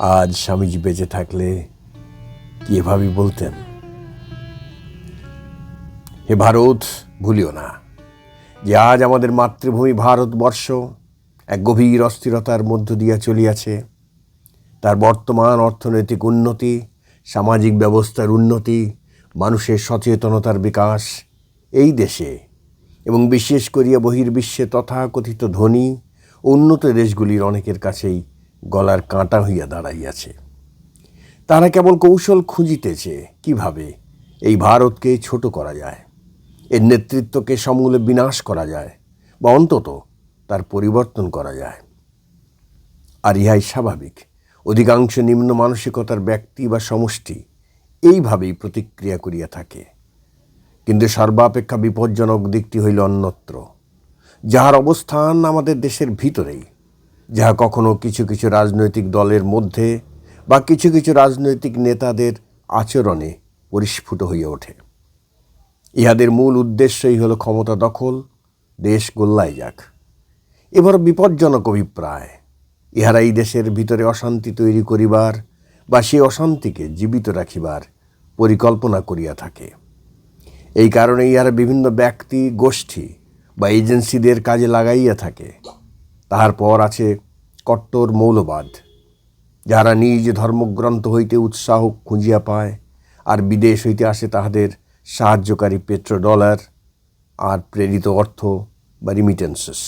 আজ স্বামীজি বেঁচে থাকলে কি এভাবেই বলতেন? হে ভারত, ভুলিও না যে আজ আমাদের মাতৃভূমি ভারতবর্ষ এক গভীর অস্থিরতার মধ্য দিয়া চলিয়াছে। তার বর্তমান অর্থনৈতিক উন্নতি, সামাজিক ব্যবস্থার উন্নতি, মানুষের সচেতনতার বিকাশ এই দেশে এবং বিশেষ করিয়া বহির্বিশ্বে তথাকথিত ধনী উন্নত দেশগুলির অনেকের কাছেই গলার কাঁটা হইয়া দাঁড়াইয়াছে। তারা কেবল কৌশল খুঁজিতেছে, কীভাবে এই ভারতকে ছোট করা যায়, এর নেতৃত্বকে সমূলে বিনাশ করা যায়, বা অন্তত তার পরিবর্তন করা যায়। আর ইহাই স্বাভাবিক, অধিকাংশ নিম্ন মানসিকতার ব্যক্তি বা সমষ্টি এইভাবেই প্রতিক্রিয়া করিয়া থাকে। কিন্তু সর্বাপেক্ষা বিপজ্জনক দিকটি হইল অন্যত্র, যাহার অবস্থান আমাদের দেশের ভিতরেই। যাহা কখনো কিছু কিছু রাজনৈতিক দলের মধ্যে বা কিছু কিছু রাজনৈতিক নেতাদের আচরণে পরিস্ফুট হইয়া ওঠে। ইহাদের মূল উদ্দেশ্যই হল ক্ষমতা দখল, দেশ গোল্লায় যাক। এবার বিপজ্জনক অভিপ্রায়, ইহারা এই দেশের ভিতরে অশান্তি তৈরি করিবার বা সেই অশান্তিকে জীবিত রাখিবার পরিকল্পনা করিয়া থাকে। এই কারণে ইহারা বিভিন্ন ব্যক্তি, গোষ্ঠী বা এজেন্সিদের কাজে লাগাইয়া থাকে। তাহার পর আছে কট্টর মৌলবাদ, যারা নিজ ধর্মগ্রন্থ হইতে উৎসাহ খুঁজিয়া পায় আর বিদেশ হইতে আসে তাহাদের সাহায্যকারী পেট্রো ডলার আর প্রেরিত অর্থ বা রিমিটেন্সেস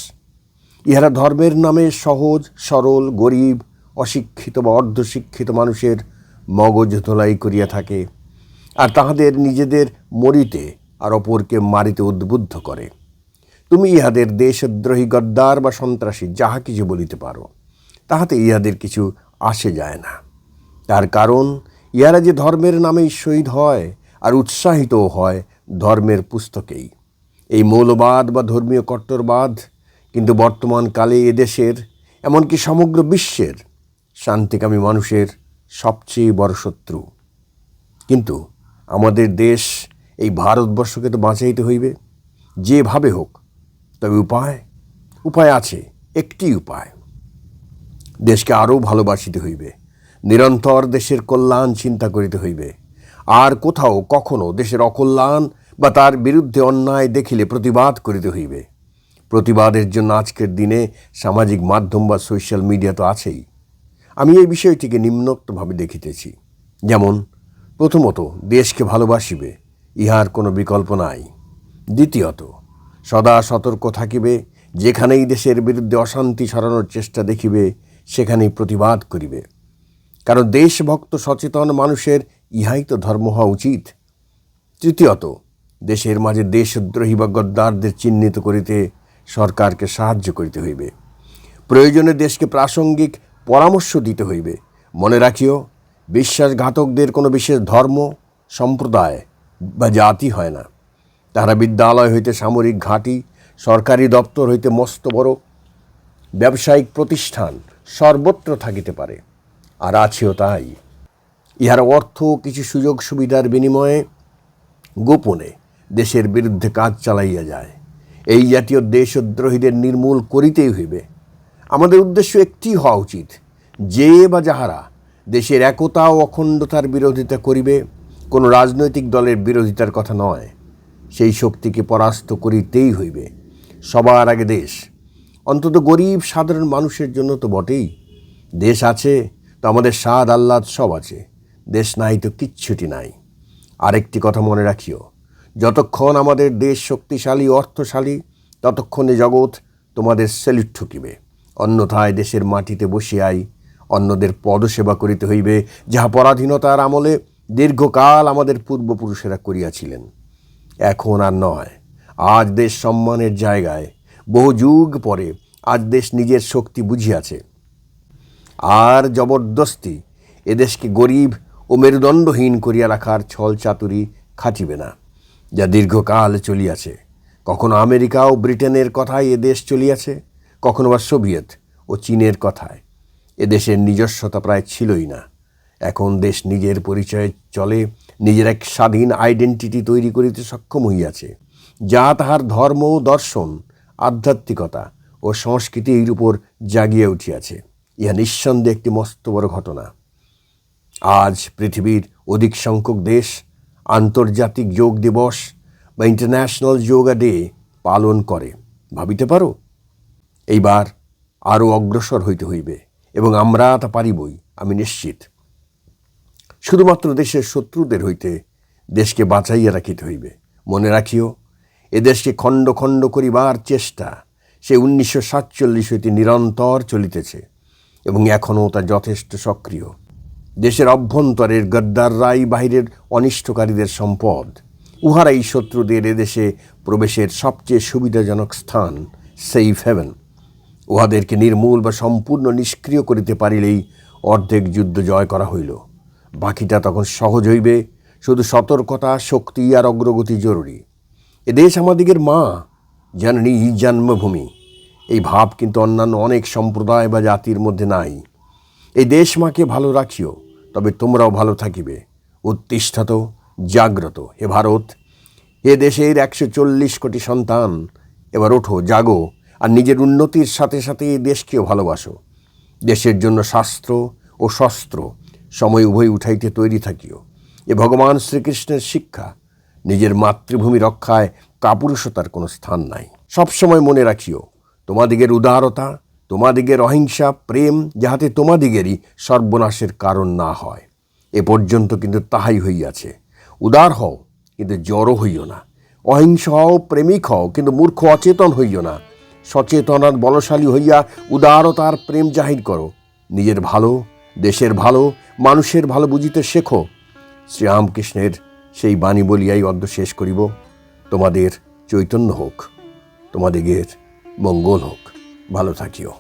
ইহারা ধর্মের নামে সহজ, সরল, গরিব, অশিক্ষিত বা অর্ধশিক্ষিত মানুষের মগজ ধোলাই করিয়া থাকে আর তাহাদের নিজেদের মরিতে আর অপরকে মারিতে উদ্বুদ্ধ করে। তুমি ইহাদের দেশদ্রোহী, গদ্দার বা সন্ত্রাসী যাহা কিছু বলিতে পারো, তাহাতে ইহাদের কিছু আসে যায় না। তার কারণ, ইহারা যে ধর্মের নামেই শহীদ হয় আর উৎসাহিতও হয় ধর্মের পুস্তকেই। এই মৌলবাদ বা ধর্মীয় কট্টরবাদ কিন্তু বর্তমান কালে এদেশের এমনকি সমগ্র বিশ্বের শান্তিকামী মানুষের সবচেয়ে বড় শত্রু। কিন্তু আমাদের দেশ এই ভারতবর্ষকে তো বাঁচাইতে হইবে। যেভাবে হোক তবে উপায় উপায় আছে, একটি উপায়। দেশকে আরও ভালোবাসিতে হইবে, নিরন্তর দেশের কল্যাণ চিন্তা করিতে হইবে। আর কোথাও কখনো দেশের অকল্যাণ বা তার বিরুদ্ধে অন্যায় দেখিলে প্রতিবাদ করিতে হইবে। প্রতিবাদের জন্য আজকের দিনে সামাজিক মাধ্যম বা সোশ্যাল মিডিয়া তো আছেই। আমি এই বিষয়টিকে নিম্নোক্তভাবে দেখিতেছি। যেমন, প্রথমত, দেশকে ভালোবাসিবে, ইহার কোনো বিকল্প নাই। দ্বিতীয়ত সদা সতর্ক থাকিবে, যেখানেই দেশের বিরুদ্ধে অশান্তি সরানোর চেষ্টা দেখিবে, সেখানেই প্রতিবাদ করিবে। কারণ দেশভক্ত সচেতন মানুষের ইহাই তো ধর্ম হওয়া উচিত। তৃতীয়ত, দেশের মাঝে দেশদ্রোহী বা গদ্দারদের চিহ্নিত করিতে সরকারকে সাহায্য করিতে হইবে। প্রয়োজনে দেশকে প্রাসঙ্গিক পরামর্শ দিতে হইবে। মনে রাখিও, বিশ্বাসঘাতকদের কোনো বিশেষ ধর্ম, সম্প্রদায় বা জাতি হয় না। তাহারা বিদ্যালয় হইতে সামরিক ঘাঁটি, সরকারি দপ্তর হইতে মস্ত বড়, ব্যবসায়িক প্রতিষ্ঠান সর্বত্র থাকিতে পারে, আর আছেও তাই। ইহার অর্থ কিছু সুযোগ সুবিধার বিনিময়ে গোপনে দেশের বিরুদ্ধে কাজ চালাইয়া যায়। এই জাতীয় দেশদ্রোহীদের নির্মূল করিতেই হইবে। আমাদের উদ্দেশ্য একটি হওয়া উচিত, যে বা যাহারা দেশের একতা ও অখণ্ডতার বিরোধিতা করিবে, কোনো রাজনৈতিক দলের বিরোধিতার কথা নয়। সেই শক্তিকে পরাস্ত করিতেই হইবে। সবার আগে দেশ। অন্তত গরিব, সাধারণ মানুষের জন্য তো বটেই। দেশ আছে, তো আমাদের স্বাদ, আহ্লাদ সব আছে। দেশ নাই তো কিচ্ছুটি নাই। আরেকটি কথা মনে রাখিও, যতক্ষণ আমাদের দেশ শক্তিশালী, অর্থশালী, ততক্ষণে জগৎ তোমাদের সেলুট ঠুকিবে। অন্যথায় দেশের মাটিতে বসিয়াই অন্যদের পদসেবা করিতে হইবে, যাহা পরাধীনতার আমলে দীর্ঘকাল আমাদের পূর্বপুরুষেরা করিয়াছিলেন। এখন আর নয়। আজ দেশ সম্মানের জায়গায়। বহু যুগ পরে আজ দেশ নিজের শক্তি বুঝিয়াছে। আর জবরদস্তি এদেশকে গরিব ও মেরুদণ্ডহীন করিয়া রাখার ছল চাতুরি খাটিবে না, যা দীর্ঘকাল চলিয়াছে। কখনো আমেরিকা ও ব্রিটেনের কথায় এদেশ চলিয়াছে, কখনো বা সোভিয়েত ও চীনের কথায়। এদেশের নিজস্বতা প্রায় ছিলই না। এখন দেশ নিজের পরিচয়ে চলে, নিজের এক স্বাধীন আইডেন্টিটি তৈরি করিতে সক্ষম হইয়াছে, যা তাহার ধর্ম দর্শন, আধ্যাত্মিকতা ও সংস্কৃতির উপর জাগিয়ে উঠিয়াছে। ইহা নিঃসন্দেহে একটি মস্ত বড় ঘটনা। আজ পৃথিবীর অধিক সংখ্যক দেশ আন্তর্জাতিক যোগ দিবস বা ইন্টারন্যাশনাল যোগা ডে পালন করে, ভাবিতে পারো? এইবার আরও অগ্রসর হইতে হইবে এবং আমরা তা পারিবই, আমি নিশ্চিত। শুধুমাত্র দেশের শত্রুদের হইতে দেশকে বাঁচাইয়া রাখিতে হইবে। মনে রাখিও, এ দেশকে খণ্ড খণ্ড করিবার চেষ্টা সে উনিশশো সাতচল্লিশ হইতে নিরন্তর চলিতেছে এবং এখনও তা যথেষ্ট সক্রিয়। দেশের অভ্যন্তরের গদ্দাররাই বাহিরের অনিষ্টকারীদের সম্পদ, উহারাই শত্রুদের এদেশে প্রবেশের সবচেয়ে সুবিধাজনক স্থান সেফ হেভেন উহাদেরকে নির্মূল বা সম্পূর্ণ নিষ্ক্রিয় করিতে পারিলেই অর্ধেক যুদ্ধ জয় করা হইল। বাকিটা তখন সহজ হইবে। শুধু সতর্কতা, শক্তি আর অগ্রগতি জরুরি। এ দেশ আমাদিগের মা জননী জন্মভূমি। এই ভাব কিন্তু অন্যান্য অনেক সম্প্রদায় বা জাতির মধ্যে নাই। এই দেশ মাকে ভালো রাখিও, তবে তোমরাও ভালো থাকিবে। উত্তিষ্ঠত, জাগ্রত, হে ভারত, এ দেশের একশো চল্লিশ কোটি সন্তান, এবার ওঠো, জাগো, আর নিজের উন্নতির সাথে সাথে এই দেশকেও ভালোবাসো। দেশের জন্য শাস্ত্র ও শস্ত্র সময় উভয় উঠাইতে তৈরি থাকিও। এ ভগবান শ্রীকৃষ্ণের শিক্ষা নিজের মাতৃভূমি রক্ষায় কাপুরুষতার কোনো স্থান নাই। সবসময় মনে রাখিও, তোমাদিগের উদারতা, তোমাদিগের অহিংসা, প্রেম যাহাতে তোমাদিগেরই সর্বনাশের কারণ না হয়। এ পর্যন্ত কিন্তু তাহাই হইয়াছে। উদার হও, কিন্তু জড়ো হইও না। অহিংস হও, প্রেমিক হও, কিন্তু মূর্খ, অচেতন হইও না। সচেতন বলশালী হইয়া উদারতার প্রেম জাহির করো। নিজের ভালো দেশের ভালো, মানুষের ভালো বুঝিতে শেখো। শ্রীরামকৃষ্ণের সেই বাণী বলিয়াই অদ্য শেষ করিব। তোমাদের চৈতন্য হোক, তোমাদিগের মঙ্গল হোক। ভালো থাকিও।